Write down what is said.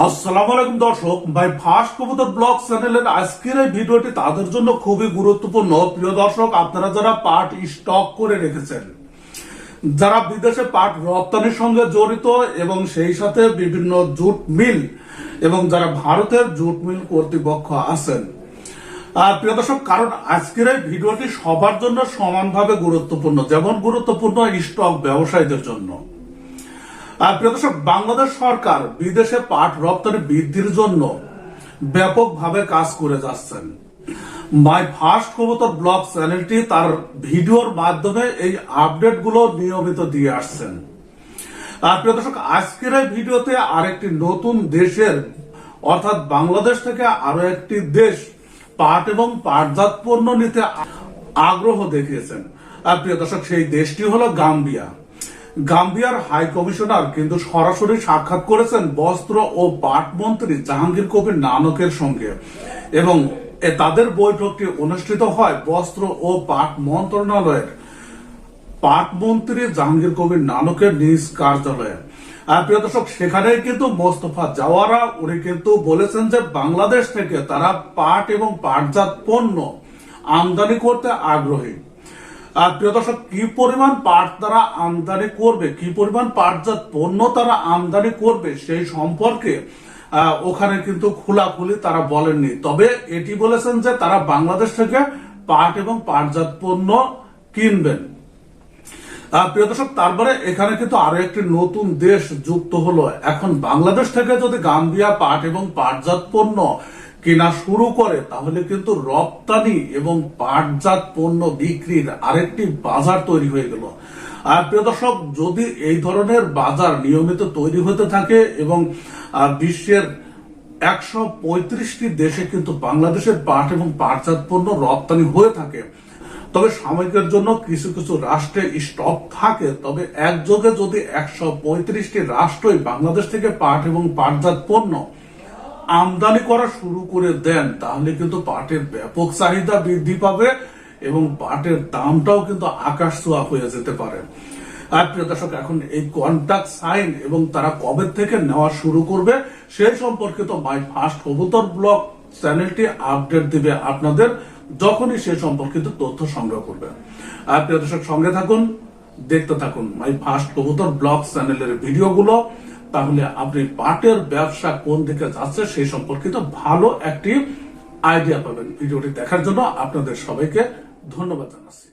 আসসালামু আলাইকুম দর্শক, ভাই ফার্স্ট কবুতর ব্লগ চ্যানেলের আজকের এই ভিডিওটি তাদের জন্য খুবই গুরুত্বপূর্ণ। প্রিয় দর্শক, আপনারা যারা পাট স্টক করে রেখেছেন, যারা বিদেশে পাট রপ্তানির সঙ্গে জড়িত এবং সেই সাথে বিভিন্ন জুট মিল এবং যারা ভারতের জুট মিল কর্তৃপক্ষ আছেন প্রিয় দর্শক, কারণ আজকের এই ভিডিওটি সবার জন্য সমানভাবে গুরুত্বপূর্ণ, যেমন গুরুত্বপূর্ণ স্টক ব্যবসায়ীদের জন্য। আর প্রিয় দর্শক, বাংলাদেশ সরকার বিদেশে পাট রপ্তানি বৃদ্ধির জন্য ব্যাপকভাবে কাজ করে যাচ্ছেন। মাই ফার্স্ট কবুতর ব্লগ চ্যানেলটি তার ভিডিওর মাধ্যমে এই আপডেটগুলো নিয়মিত দিয়ে আসছেন। আর প্রিয় দর্শক, আজকের এই ভিডিওতে আরেকটি নতুন দেশের, অর্থাৎ বাংলাদেশ থেকে আরও একটি দেশ পাট এবং পাটজাত পণ্য নিতে আগ্রহ দেখিয়েছেন। আর প্রিয় দর্শক, সেই দেশটি হলো গাম্বিয়া। গাম্বিয়ার হাই কমিশনার কিন্তু সরাসরি সাক্ষাৎ করেছেন বস্ত্র ও পাট মন্ত্রী জাহাঙ্গীর কবির নানকের সঙ্গে। এবং তাদের বৈঠকটি অনুষ্ঠিত হয় বস্ত্র ও পাট মন্ত্রণালয়ের। পাট মন্ত্রী জাহাঙ্গীর কবির নানকের নিজ কার্যালয়ে। আর প্রিয় দর্শক সেখানে কিন্তু মোস্তফা জাওয়ারা, উনি কিন্তু বলেছেন যে বাংলাদেশ থেকে তারা পাট এবং পাটজাত পণ্য আমদানি করতে আগ্রহী। প্রিয় দর্শক, কি পরিমাণ পাট তারা আমদানি করবে? কি পরিমাণ পাটজাত পণ্য তারা আমদানি করবে? সেই সম্পর্কে ওখানে কিন্তু খোলাখুলি তারা বলেননি। তবে এটি বলেছেন যে তারা বাংলাদেশ থেকে পাট এবং পাটজাত পণ্য কিনবেন। প্রিয় দর্শক, তারপরে এখানে কিন্তু আরও একটি নতুন দেশ যুক্ত হলো। এখন বাংলাদেশ থেকে যদি গাম্বিয়া পাট এবং পাটজাত পণ্য কেনা শুরু করে, তাহলে কিন্তু রপ্তানি এবং পাটজাত পণ্য বিক্রির আরেকটি বাজার তৈরি হয়ে গেল। আর প্রিয় দর্শক, যদি এই ধরনের বাজার নিয়মিত তৈরি হতে থাকে এবং বিশ্বের একশো পঁয়ত্রিশটি দেশে কিন্তু বাংলাদেশের পাট এবং পাটজাত পণ্য রপ্তানি হয়ে থাকে, তবে সাময়িকের জন্য কিছু কিছু রাষ্ট্রে স্টক থাকে, তবে একযোগে যদি একশো পঁয়ত্রিশটি রাষ্ট্রই বাংলাদেশ থেকে পাট এবং পাটজাত পণ্য আমদানি করা শুরু করে দেন, তাহলে কিন্তু পাটের ব্যাপক চাহিদা বৃদ্ধি পাবে এবং পাটের দামটাও কিন্তু আকাশ ছোঁয়া হয়ে যেতে পারে। আর প্রিয় দর্শক, এখন এই কন্ট্যাক্ট সাইন এবং তারা কবে থেকে নেওয়া শুরু করবে সেই সম্পর্কিত মাই ফার্স্ট কবুতর ব্লগ চ্যানেলটি আপডেট দিবে আপনাদের যখনই সে সম্পর্কিত তথ্য সংগ্রহ করবে। আর প্রিয় দর্শক, সঙ্গে থাকুন, দেখতে থাকুন মাই ফার্স্ট কবুতর ব্লগ চ্যানেলের ভিডিওগুলো। তাহলে আপনি পাটের ব্যবসা কোন দিকে যাচ্ছে সেই সম্পর্কিত ভালো একটি আইডিয়া পাবেন। ভিডিওটি দেখার জন্য আপনাদের সবাইকে ধন্যবাদ জানাচ্ছি।